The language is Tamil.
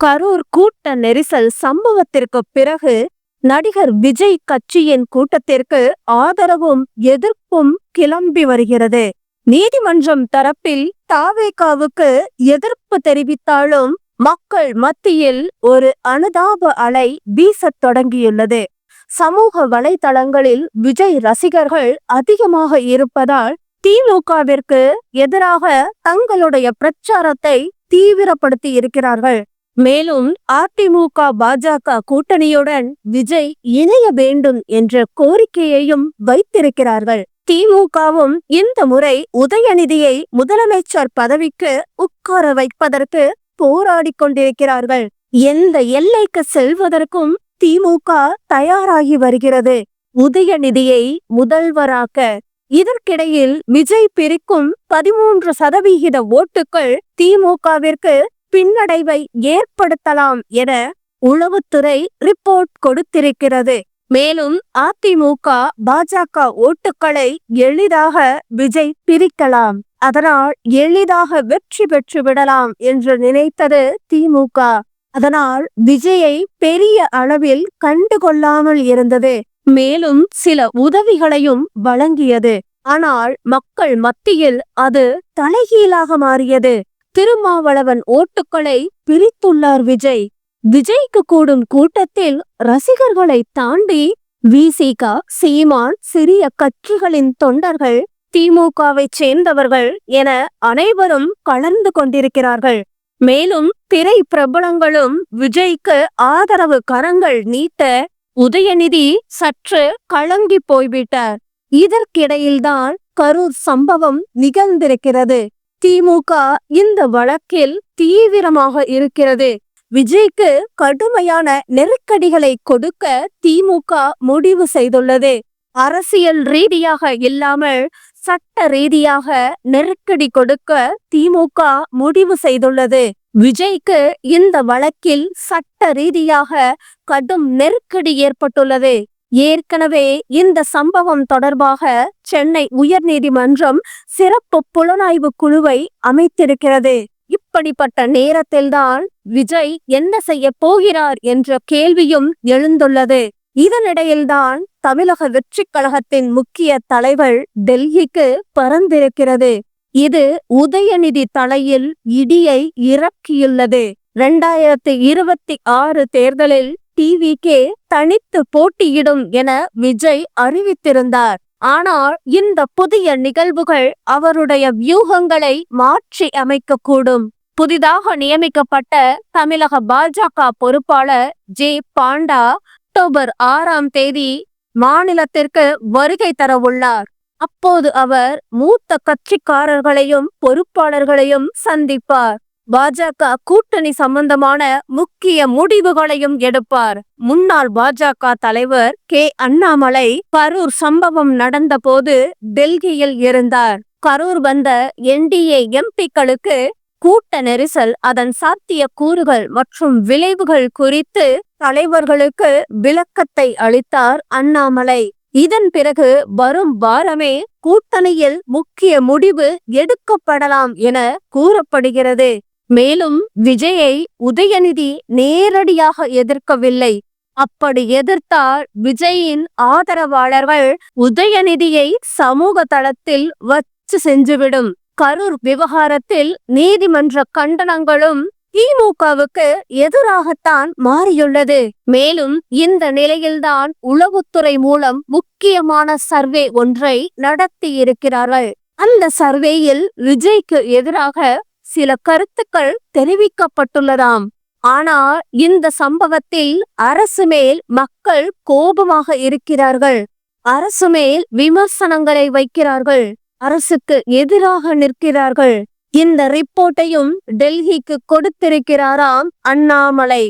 கரூர் கூட்ட நெரிசல் சம்பவத்திற்கு பிறகு நடிகர் விஜய் கட்சியின் கூட்டத்திற்கு ஆதரவும் எதிர்ப்பும் கிளம்பி வருகிறது. நீதிமன்றம் தரப்பில் தாவேகாவுக்கு எதிர்ப்பு தெரிவித்தாலும் மக்கள் மத்தியில் ஒரு அனுதாப அலை வீசத் தொடங்கியுள்ளது. சமூக வலைதளங்களில் விஜய் ரசிகர்கள் அதிகமாக இருப்பதால் திமுகவிற்கு எதிராக தங்களுடைய பிரச்சாரத்தை தீவிரப்படுத்தி இருக்கிறார்கள் மேலும் அதிமுக பாஜக கூட்டணியுடன் விஜய் இணைய வேண்டும் என்ற கோரிக்கையையும் வைத்திருக்கிறார்கள். திமுகவும் இந்த முறை உதயநிதியை முதலமைச்சர் பதவிக்கு உட்கார வைப்பதற்கு போராடி கொண்டிருக்கிறார்கள். எந்த எல்லைக்கு செல்வதற்கும் திமுக தயாராகி வருகிறது. உதயநிதியை முதல்வராக்க இதற்கிடையில் விஜய் பிரிக்கும் பதிமூன்று சதவிகித ஓட்டுகள் திமுகவிற்கு பின்னடைவை ஏற்படுத்தலாம் என உளவுத்துறை ரிப்போர்ட் கொடுத்திருக்கிறது. மேலும் அதிமுக பாஜக ஓட்டுகளை எளிதாக விஜய் பிரிக்கலாம். அதனால் எளிதாக வெற்றி பெற்று விடலாம் என்று நினைத்தது திமுக. அதனால் விஜயை பெரிய அளவில் கண்டுகொள்ளாமல் இருந்தது. மேலும் சில உதவிகளையும் வழங்கியது. ஆனால் மக்கள் மத்தியில் அது தலைகீழாக மாறியது. திருமாவளவன் ஓட்டுக்களை பிரித்துள்ளார் விஜய். விஜய்க்கு கூடும் கூட்டத்தில் ரசிகர்களை தாண்டி விசிக சீமான் சிறிய கட்சிகளின் தொண்டர்கள் திமுகவை சேர்ந்தவர்கள் என அனைவரும் கலந்து கொண்டிருக்கிறார்கள். மேலும் திரை பிரபலங்களும் விஜய்க்கு ஆதரவு கரங்கள் நீட்ட உதயநிதி சற்று கலங்கி போய்விட்டார். இதற்கிடையில்தான் கரூர் சம்பவம் நிகழ்ந்திருக்கிறது. திமுக இந்த வழக்கில் தீவிரமாக இருக்கிறது. விஜய்க்கு கடுமையான நெருக்கடிகளை கொடுக்க திமுக முடிவு செய்துள்ளது. அரசியல் ரீதியாக இல்லாமல் சட்ட ரீதியாக நெருக்கடி கொடுக்க திமுக முடிவு செய்துள்ளது. விஜய்க்கு இந்த வழக்கில் சட்ட ரீதியாக கடும் நெருக்கடி ஏற்பட்டுள்ளது. ஏற்கனவே இந்த சம்பவம் தொடர்பாக சென்னை உயர்நீதிமன்றம் சிறப்பு புலனாய்வு குழுவை அமைத்திருக்கிறது. இப்படிப்பட்ட நேரத்தில்தான் விஜய் என்ன செய்ய போகிறார் என்ற கேள்வியும் எழுந்துள்ளது. இதனிடையில்தான் தமிழக வெற்றி கழகத்தின் முக்கிய தலைவர் டெல்லிக்கு பறந்திருக்கிறது. இது உதயநிதி தலையில் இடியை இறக்கியுள்ளது. இரண்டாயிரத்தி இருபத்தி ஆறு தேர்தலில் டிவிக்கே தனித்து போட்டியிடும் என விஜய் அறிவித்திருந்தார். ஆனால் இந்த புதிய நிகழ்வுகள் அவருடைய வியூகங்களை மாற்றி அமைக்கக்கூடும். புதிதாக நியமிக்கப்பட்ட தமிழக பாஜக பொறுப்பாளர் ஜே பாண்டா அக்டோபர் ஆறாம் தேதி மாநிலத்திற்கு வருகை தர உள்ளார் அப்போது அவர் மூத்த கட்சிக்காரர்களையும் பொறுப்பாளர்களையும் சந்திப்பார். பாஜக கூட்டணி சம்பந்தமான முக்கிய முடிவுகளையும் எடுப்பார். முன்னாள் பாஜக தலைவர் கே. அண்ணாமலை கரூர் சம்பவம் நடந்தபோது டெல்லியில் இருந்தார். கரூர் வந்த என்டிஏ எம்பிக்களுக்கு கூட்ட நெரிசல் அதன் சாத்திய கூறுகள் மற்றும் விளைவுகள் குறித்து தலைவர்களுக்கு விளக்கத்தை அளித்தார் அண்ணாமலை. இதன் பிறகு வரும் வாரமே கூட்டணியில் முக்கிய முடிவு எடுக்கப்படலாம் என கூறப்படுகிறது. மேலும் விஜயை உதயநிதி நேரடியாக எதிர்க்கவில்லை. அப்படி எதிர்த்தால் விஜயின் ஆதரவாளர்கள் உதயநிதியை சமூக தளத்தில் வச்சு செஞ்சுவிடும். கரூர் விவகாரத்தில் நீதிமன்ற கண்டனங்களும் திமுகவுக்கு எதிராகத்தான் மாறியுள்ளது. மேலும் இந்த நிலையில்தான் உளவுத்துறை மூலம் முக்கியமான சர்வே ஒன்றை நடத்தி இருக்கிறார்கள் அந்த சர்வேயில் விஜய்க்கு எதிராக சில கருத்துக்கள் தெரிவிக்கப்பட்டுள்ளதாம். ஆனால் இந்த சம்பவத்தில் அரசு மேல் மக்கள் கோபமாக இருக்கிறார்கள். அரசு மேல் விமர்சனங்களை வைக்கிறார்கள். அரசுக்கு எதிராக நிற்கிறார்கள். இந்த ரிப்போர்ட்டையும் டெல்லிக்கு கொடுத்திருக்கிறாராம் அண்ணாமலை.